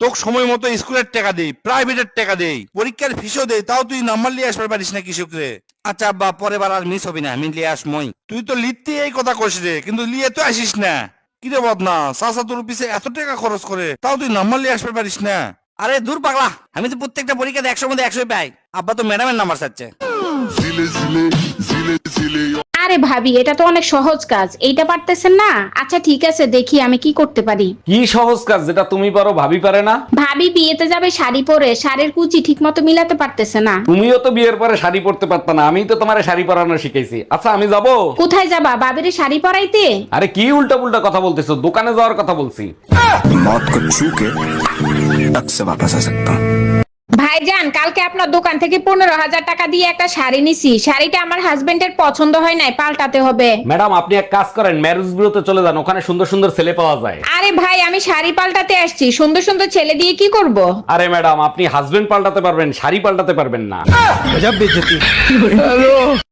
তোকে সময় মতো স্কুলের টাকা দেই প্রাইভেটের টাকা দেই পরীক্ষার ফিসও দেই তাও তুই নাম্বার নিয়ে আসবার পারিস না কৃষক রে আচ্ছা আব্বা পরে বার আর মিস হবি না আমি লিয়ে আসমই তুই তো লিখতে এই কথা কইস রে কিন্তু লিয়ে তো আসিস না। কিরে বদনা চাচা তোর পিছে এত টাকা খরচ করে তাও তুই নাম্বার নিয়ে আসবার পারিস না। আরে দূর পাগলা আমি তো প্রত্যেকটা পরীক্ষাতে একশোর মধ্যে একশোই পাই। আব্বা তো ম্যাডামের নাম্বার চাচ্ছে। Zile, zile, zile, zile, আরে ভাবি এটা তো অনেক সহজ কাজ এইটা পারতেছেন না আচ্ছা ঠিক আছে দেখি আমি কি করতে পারি কি সহজ কাজ যেটা তুমি পারো ভাবি পারে না ভাবি বিয়েতে যাবে শাড়ি পরে শাড়ির কুচি ঠিক মতো মিলাতে পারতেছে না তুমিও তো বিয়ের পরে শাড়ি পরতে পারতা না আমি তো তোমার শাড়ি পরানো শিখাইছি আচ্ছা আমি যাব কোথায় যাবা বাবিরে শাড়ি পরাইতে আরে কি উল্টা পুল্টা কথা বলতেছো দোকানে যাওয়ার কথা বলছি मौत को छू के टक से वापस आ सकता हूँ ভাইজান কালকে আপনার দোকান থেকে পনেরো হাজার টাকা দিয়ে একটা শাড়ি নিছি। শাড়িটা আমার হাজবেন্ডের পছন্দ হয় নাই পাল্টাতে হবে। ম্যাডাম আপনি এক কাজ করেন ম্যারেজ বিউরোতে চলে যান ওখানে সুন্দর সুন্দর ছেলে পাওয়া যায়। আরে ভাই আমি শাড়ি পাল্টাতে আসছি সুন্দর সুন্দর ছেলে দিয়ে কি করব। আরে ম্যাডাম আপনি হাজবেন্ড পাল্টাতে পারবেন শাড়ি পাল্টাতে পারবেন না।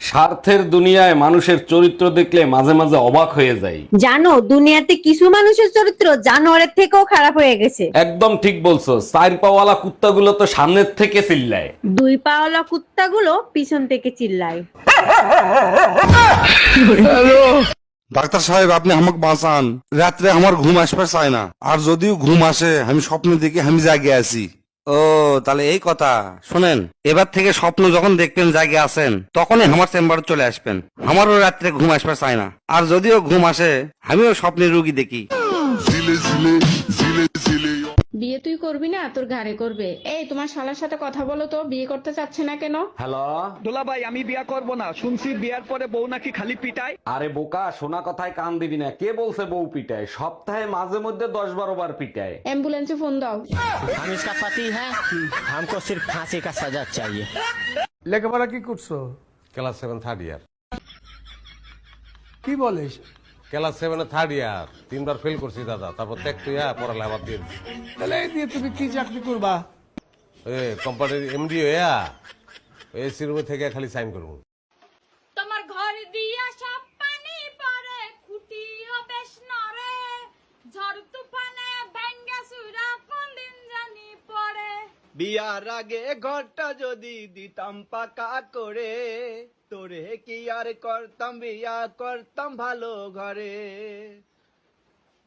স্বার্থের দুনিয়ায় মানুষের চরিত্র দেখলে মাঝে মাঝে অবাক হয়ে যাই। জানো দুনিয়াতে কিছু মানুষের চরিত্র জানোয়ারের থেকেও খারাপ হয়ে গেছে। একদম ঠিক বলছো চার পাওয়ালা কুত্তাগুলো তো সামনের থেকে চিল্লায়। দুই পাওয়ালা কুত্তাগুলো পিছন থেকে চিল্লায়। ডাক্তার সাহেব আপনি আমাকে বাঁচান। রাত্রে আমার ঘুম আসবে চায় না। আর যদিও ঘুম আসে আমি স্বপ্ন দেখি আমি জাগে আছি। ও তাহলে এই কথা। শোনেন এবার থেকে স্বপ্ন যখন দেখবেন জাগে আসেন তখনই আমার চেম্বারে চলে আসবেন। আমারও রাত্রে ঘুম আসবার চায় না। আর যদিও ঘুম আসে আমিও স্বপ্নের রুগী দেখি। ঝিলে zile. বিয়ে তুই করবি না তোর ঘাড়ে করবে এই তোমার শালার সাথে কথা বলো তো বিয়ে করতে চাচ্ছে না কেন হ্যালো দোলা ভাই আমি বিয়া করব না শুনছি বিয়ার পরে বউ নাকি খালি পিটায় আরে বোকা শোনা কথায় কান দিবি না কে বলছে বউ পিটায় সপ্তাহে মাঝে মধ্যে দশ বারো বার পিটায় অ্যাম্বুলেন্সে ফোন দাও हम इसका पति है हमको सिर्फ फांसी का सजा चाहिए লেখাপড়া কি করছো ক্লাস সেভেন থার্ড ইয়ার কি বলিস ক্লাস সেভেনে থার্ড ইয়ার তিনবার ফেল করছি দাদা তারপর ত্যাগ তুইয়া পড়ালে আবার দিয়ে দিছি। তাহলে এই দিয়ে তুমি কি চাকরি করবা? এ কোম্পানির এমডি হইয়া এসি রুমে থেকে খালি সাইন করব। তোমার ঘর দিয়া সব পানি পড়ে খুঁটিও বেশ নরে ঝড় তুফানে ভাঙ্গা সুরা কোন দিন জানি পড়ে। বিয়ার আগে ঘরটা যদি দিতাম পাকা করে তোরে কি আর করতাম বিয়া করতাম ভালো ঘরে?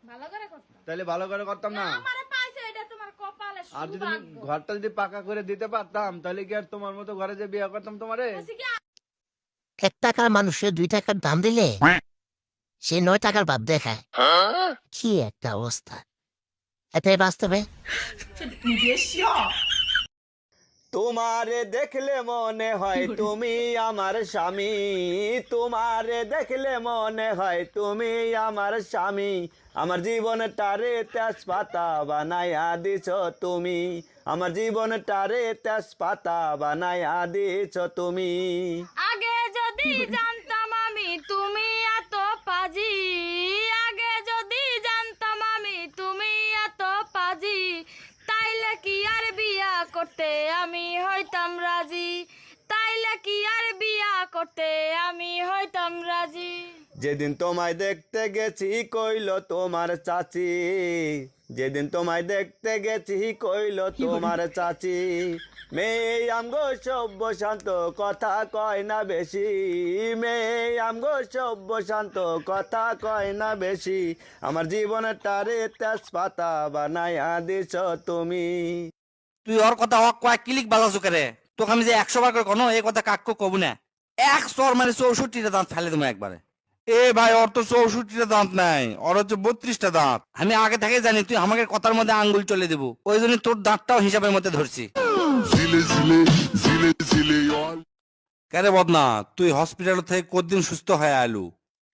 ভালো করে করতে তাহলে ভালো করে করতাম না? আমারে পাইছে এটা তোমার কপালে আর যদি ঘরটা যদি পাকা করে দিতে পারতাম তাহলে কি আর তোমার মতো ঘরে যে বিয়া করতাম তোমারে? এক টাকার মানুষের দুই টাকার দাম দিলে সে নয় টাকার ভাব দেখায়। কি একটা অবস্থা। এটাই বাস্তবে। তোমারে দেখলে মনে হয় তুমি আমার স্বামী। তোমারে দেখলে মনে হয় তুমি আমার স্বামী। আমার জীবনটারে তেজপাতা বানায়া দিছ তুমি। আমার জীবনটারে তেজপাতা বানায়া দিছ তুমি। আগে যদি জানতাম আমি তুমি এত পাজি। করতে আমি হইতাম রাজি। তাইলে কি আর বিয়া করতে আমি হইতাম রাজি? যেদিন তোমায় দেখতে গেছি কইল তোমার চাচি। যেদিন তোমায় দেখতে গেছি কইল তোমার চাচি। মেয়ে আমগো সভ্য শান্ত কথা কয় না বেশি। মেয়ে আমগো সভ্য শান্ত কথা কয় না বেশি। আমার জীবনের টারে তেজপাতা বানায়া দিছ তুমি। তুই ওর কথা হক কয়েক ক্লিক বাজাছো করে তোকে আমি যে একশো বার করে কোনো এই কথা কাক্য কবু না। এক সর মানে চৌষট্টিটা দাঁত ফেলে দেবো একবারে এ ভাই ওর তো চৌষট্টিটা দাঁত নাই ওর হচ্ছে বত্রিশটা দাঁত। আমি আগে থেকে জানি তুই আমাকে কথার মধ্যে আঙ্গুল চলে দেবো। ওই জন্য তোর দাঁতটাও হিসাবের মধ্যে ধরছি. কেরে বদনা তুই হসপিটাল থেকে কতদিন সুস্থ হয়ে আলু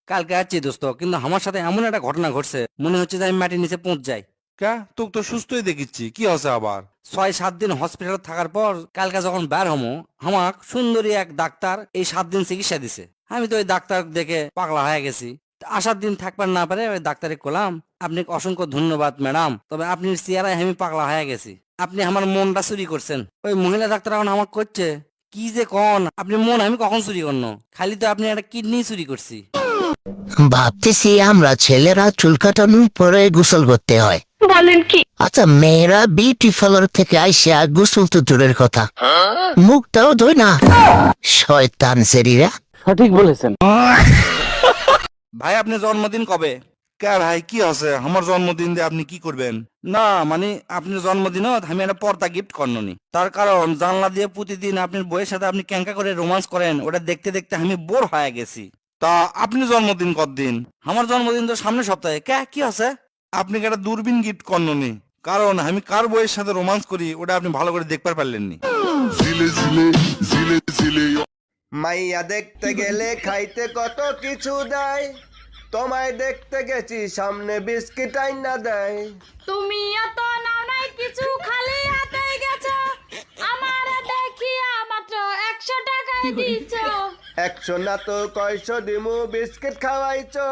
কালকে আছি দোস্ত কিন্তু আমার সাথে এমন একটা ঘটনা ঘটছে মনে হচ্ছে যে আমি মাটির নিচে পৌঁছ যাই। কে? তোকে তো সুস্থই দেখিচ্ছি। কি হচ্ছে আবার? ছয় সাত দিন হসপিটাল থাকার পর কালকে যখন বের হমো আমাক সুন্দরী এক ডাক্তার এই সাত দিন চিকিৎসা দিছে। আমি তো ওই ডাক্তার দেখে পাগলা হয়ে গেছি। আসার দিন থাকবার না পারে ওই ডাক্তারে কলাম আপনাকে অসংখ্য ধন্যবাদ ম্যাডাম। তবে আপনি চেয়ারায় আমি পাগলা হয়ে গেছি। আপনি আমার মনটা চুরি করছেন। ওই মহিলা ডাক্তার এখন আমার করছে কি যে কন? আপনি মন আমি কখন চুরি করনো? খালি তো আপনি একটা কিডনি চুরি করছি। ভাবতেছি আমরা ছেলেরা চুল কাটানোর পরে গোসল করতে হয়। বলেন কি? আচ্ছা মেয়েরা বিউটি পার্লার থেকে আইসা গোসল তো দূরের কথা। মুখটাও ধোয় না। শয়তান সেরিরা সঠিক বলেছেন। ভাই আপনি জন্মদিন কবে? কে ভাই কি আছে? আমার জন্মদিন দিয়ে আপনি কি করবেন? না মানে আপনার জন্মদিনত আমি একটা পর্দা গিফট করনি তার কারণ জানলা দিয়ে প্রতিদিন আপনার বইয়ের সাথে আপনি ক্যাঙ্কা করে রোমান্স করেন ওটা দেখতে দেখতে আমি বোর হয়ে গেছি। তা আপনি জন্মদিন কতদিন? আমার জন্মদিন তো সামনের সপ্তাহে। কে কি আছে? আপনি কি একটা দূরবীন গিফট করনি কারণ আমি কার বইয়ের সাথে রোমান্স করি ওটা আপনি ভালো করে দেখতে পারলেননি। মাইয়া দেখতে গেলে খাইতে কত কিছু দেয়। তোমায় দেখতে গেছি সামনে বিস্কিট আইনা দেয়। তুমি এত নাও নাই কিছু খালি হাতে গেছো। আমার দেখিয়া মাত্র একশো টাকায় দিচ্ছ একশো না তো কয়শো দিমু বিস্কিট খাওয়াইছো।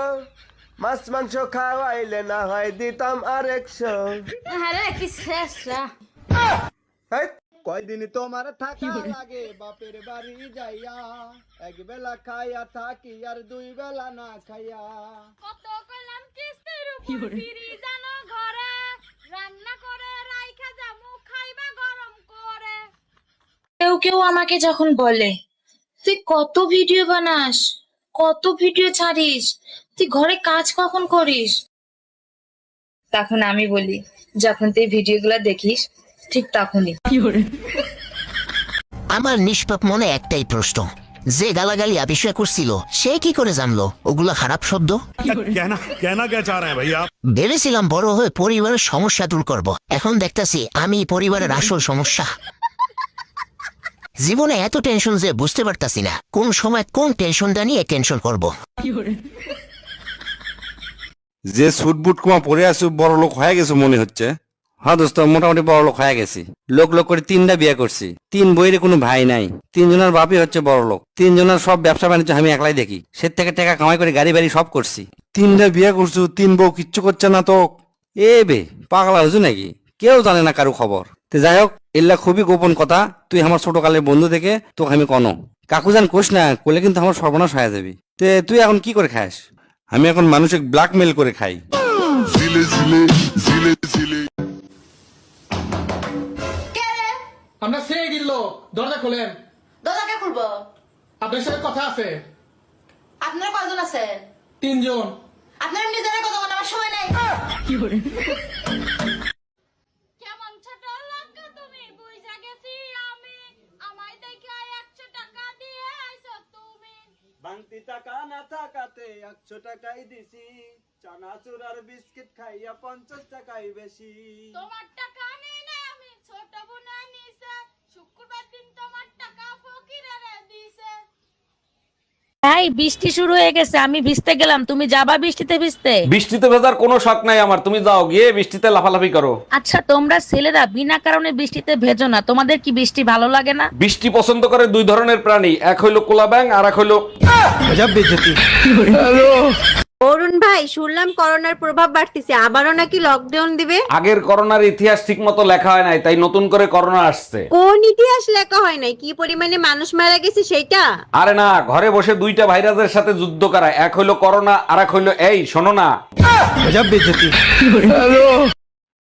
মাছ মাংস খাওয়াইলে না হয় দিতাম আর একশো আরে কি শেষ কয়দিন তোমার থাকা লাগে? বাপের বাড়ি যাইয়া এক বেলা খাইয়া থাকি আর দুই বেলা না খাইয়া। কত কইলাম কিস্তির উপর ফিরি জানো ঘরে? রান্না করে রাইখা জামু খাইবা গরম করে। কেউ কেউ আমাকে যখন বলে তুই কত ভিডিও বানাস? কত ভিডিও ছাড়িস? তুই ঘরে কাজ কখন করিস? তখন আমি বলি যখন তুই ভিডিওগুলো দেখিস ঠিক তখনই। আমার নিষ্পাপ মনে একটাই প্রশ্ন। যে গালাগালি আবিষ্কার করছিল সে কি করে জানলো? ওগুলো খারাপ শব্দ? ভেবেছিলাম বড় হয়ে পরিবারের সমস্যা দূর করব। এখন দেখতেছি আমি পরিবারের আসল সমস্যা। জীবনে এত টেনশন যে বুঝতে পারতাছি না। কোন সময় কোন টেনশন টেনশনটা নিয়ে টেনশন করব। যে সুট বুট কুমা পরে আছো বড় লোক হয়ে গেছে মনে হচ্ছে। হ্যাঁ দোস্ত, মোটামুটি বড় লোক হয়ে গেছি। লোক লোক করে তিনটা বিয়ে করছি। তিন বইয়ের কোনো ভাই নাই। তিনজনের বাপই হচ্ছে বড় লোক। তিনজনের সব ব্যবসা বাণিজ্য আমি একলাই দেখি। সে থেকে টাকা কামাই করে গাড়ি বাড়ি সব করছি। তিনটা বিয়ে করছ, তিন বউ কিচ্ছু করছে না তো? এ বে, পাগলা হয়েছু নাকি? কেউ জানে না কারও খবর। তো যাই হোক এল্লা খুবই গোপন কথা তুই আমার ছোট কালের বন্ধু থেকে তোকে আমি কনো কাকু জান কোষ না কোলে কিন্তু আমার সর্বনাশ হয়ে যাবি। তে তুই এখন কি করে খাস? আমি এখন মানুষকে ব্ল্যাকমেল করে খাই। আমরা সে গিল দরজা খোলেন। দরজাকে খুলবো? আপনার সাথে কথা আছে। আপনারা কয়জন আছেন তিনজন। আপনারা নিজেরা কথা বলার সময় নাই। কেমন ছোট লোক তুমি বুঝা গেছি আমি আমায় দেখে একশো টাকা দিয়ে আইছো তুমি বাংতি টাকা না থাকাতে একশো টাকাই দিছি। চানাচুর আর বিস্কিট খাইয়া পঞ্চাশ টাকাই বেশি। তোমার টাকা নেই না, আমি ছোট বোনা শুক্রবার দিন তোমার টাকা ফকিরেরে দিছে তাই বৃষ্টি শুরু হয়ে গেছে আমি ভিজতে গেলাম তুমি যাবা বৃষ্টিতে ভিজতে? বৃষ্টিতে ভেজার কোনো শখ নাই আমার তুমি যাও গিয়ে বৃষ্টিতে লাফালাফি করো। আচ্ছা তোমরা ছেলেরা বিনা কারণে বৃষ্টিতে ভেজো না তোমাদের কি বৃষ্টি ভালো লাগে না? বৃষ্টি পছন্দ করে দুই ধরনের প্রাণী এক হইল কোলা ব্যাং আর এক হইল অরুণ ভাই শুনলাম করোনার প্রভাব বাড়তেছে আবারও নাকি লকডাউন দিবে? আগের করোনার ইতিহাস ঠিক মতো লেখা হয় নাই তাই নতুন করে করোনা আসছে। কোন ইতিহাস লেখা হয় নাই? কি পরিমাণে মানুষ মারা গেছে সেটা? আরে না ঘরে বসে দুইটা ভাইরাসের সাথে যুদ্ধ করা এক হইল করোনা আর এক হইল এই শোনো না।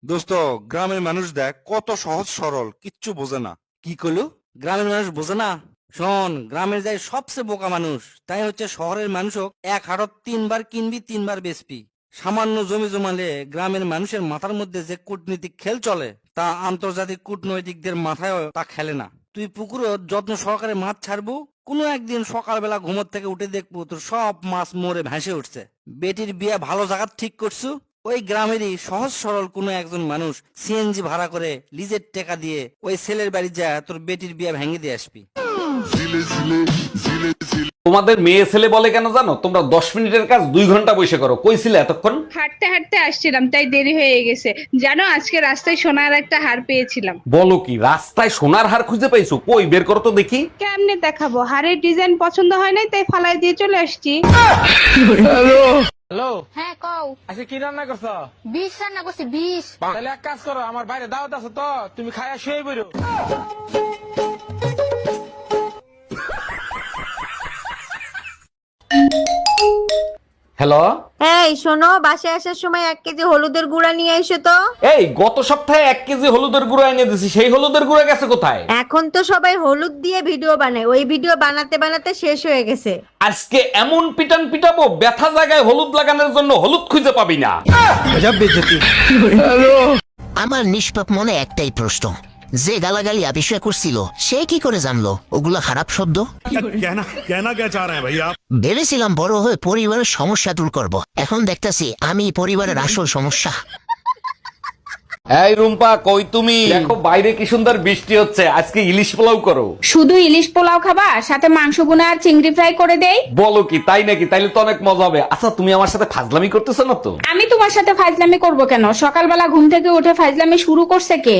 দোস্ত গ্রামের মানুষ দেখ কত সহজ সরল কিচ্ছু বোঝে না। কি করল গ্রামের মানুষ বোঝে না? শোন, গ্রামের যাই সবচেয়ে বোকা মানুষ, তাই হচ্ছে শহরের মানুষও এক হাটত তিনবার কিনবি, তিনবার বেচবি। সামান্য জমি জমালে গ্রামের মানুষের মাথার মধ্যে যে কূটনীতিক খেল চলে, তা আন্তর্জাতিক কূটনৈতিকদের মাথায় তা খেলে না। তুই পুকুরও যত্ন সহকারে মাছ ছাড়বো, কোনো একদিন সকালবেলা ঘুমোর থেকে উঠে দেখব তোর সব মাছ মরে ভেসে উঠছে। বেটির বিয়ে ভালো জায়গা ঠিক করছু? ওই গ্রামেরই সহজ সরল কোনো একজন মানুষ সিএনজি ভাড়া করে লিজের টাকা দিয়ে ওই ছেলের বাড়ি যা তোর বেটির বিয়ে ভেঙে দিয়ে আসবি। Zile zile zile zile তোমাদের মেয়ে ছেলে বলে কেন জানো? তোমরা দশ মিনিটের কাজ দুই ঘণ্টা বসে করো। কইছিলে এতক্ষণ? হাঁটতে হাঁটতে আসছিলাম তাই দেরি হয়ে গেছে। জানো আজকে রাস্তায় সোনার একটা হার পেয়েছিলাম। বলো কি রাস্তায় সোনার হার খুঁজে পাইছো? কই বের করো তো দেখি। কেমনে দেখাবো? হারের ডিজাইন পছন্দ হয় নাই তাই ফালাই দিয়ে চলে আসছি। হ্যালো। হ্যাঁ কও। আচ্ছা কি রান্না করছ? বিষ রান্না করছি বিষ। তাহলে এক কাজ করো আমার বাইরে দাওয়াত আছে তো তুমি খায়া শুয়ে বেরো হ্যালো এই শোনো বাসায় আসার সময় এক কেজি হলুদের গুঁড়া নিয়ে এসো তো। এই গত সপ্তাহে এক কেজি হলুদের গুঁড়ো এনে দিছি সেই হলুদের গুঁড়ো গেছে কোথায়? এখন তো সবাই হলুদ দিয়ে ভিডিও বানায় ওই ভিডিও বানাতে বানাতে শেষ হয়ে গেছে। আজকে এমন পিটান পিটাবো ব্যথা জায়গায় হলুদ লাগানোর জন্য হলুদ খুঁজে পাবি না। আমার নিষ্পাপ মনে একটাই প্রশ্ন। যে গালাগালি আবিষ্কার করছিল সে কি করে জানলো? ওগুলা খারাপ শব্দ? ভেবেছিলাম বড় হয়ে পরিবারের সমস্যা দূর করব। এখন দেখতেছি আমি পরিবারের আসল সমস্যা। এই রুম্পা কই তুমি? দেখো বাইরে কি সুন্দর বৃষ্টি হচ্ছে। আজকে ইলিশ পোলাও করো। শুধু ইলিশ পোলাও খাবা সাথে মাংস বোনা আর চিংড়ি ফ্রাই করে দেই। বলো কি তাই নাকি? তাইলে তো অনেক মজা হবে। আচ্ছা তুমি আমার সাথে ফাজলামি করতেছো না তো? আমি তোমার সাথে ফাজলামি করব কেন? সকালবেলা ঘুম থেকে উঠে ফাজলামি শুরু করছে কে?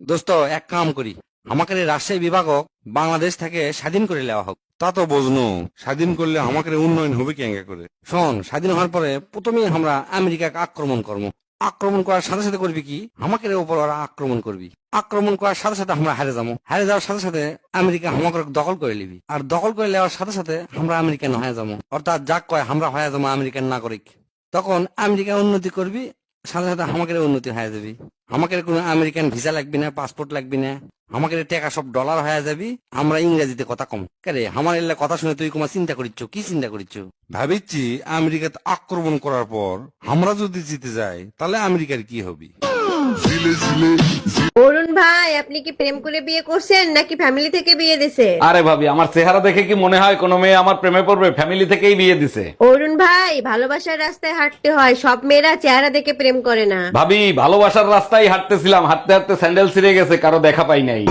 দোস্ত এক কাম করি। আমাকে রাজশাহী বিভাগক বাংলাদেশ থেকে স্বাধীন করে নেওয়া হোক। তা তো বুঝনু। স্বাধীন করলে আমাকে উন্নয়ন হবে কেঙ্গা করে? শোন, স্বাধীন হওয়ার পরে প্রথমেই আমরা আমেরিকাকে আক্রমণ করব। আক্রমণ করার সাথে সাথে করবি কি? আমাকে উপর ওরা আক্রমণ করবি। আক্রমণ করার সাথে সাথে আমরা হারে যাব। হারে যাওয়ার সাথে সাথে আমেরিকা আমাকে দখল করে নিবি। আর দখল করে নেওয়ার সাথে সাথে আমরা আমেরিকান হয়ে যাব। অর্থাৎ যাক কয়, আমরা হয়ে যাব আমেরিকান নাগরিক। তখন আমেরিকা উন্নতি করবি, সাথে সাথে আমাকে উন্নতি হয়ে যাবি। আমাকে কোনো আমেরিকান ভিসা লাগবে না, পাসপোর্ট লাগবে না। আমাকে টাকা সব ডলার হয়ে যাবি, আমরা ইংরেজিতে কথা কম। কে আমার এলাকা কথা শুনে তুই কোমা চিন্তা করিচ্ছ, কি চিন্তা করিচ্ছ? ভাবিচ্ছি আমেরিকাতে আক্রমণ করার পর আমরা যদি জিতে যাই, তাহলে আমেরিকার কি হবে? অরুণ ভাই আপনি কি প্রেম করে বিয়ে করছেন নাকি ফ্যামিলি থেকে বিয়ে দিছে? আরে ভাবি আমার চেহারা দেখে কি মনে হয় কোনো মেয়ে আমার প্রেমে পড়বে? ফ্যামিলি থেকেই বিয়ে দিছে। অরুণ ভাই ভালোবাসার রাস্তায় হাঁটতে হয় সব মেয়েরা চেহারা দেখে প্রেম করে না। ভাবি ভালোবাসার রাস্তায় হাঁটতেছিলাম হাঁটতে হাঁটতে স্যান্ডেল ছিঁড়ে গেছে কারও দেখা পাই নাই।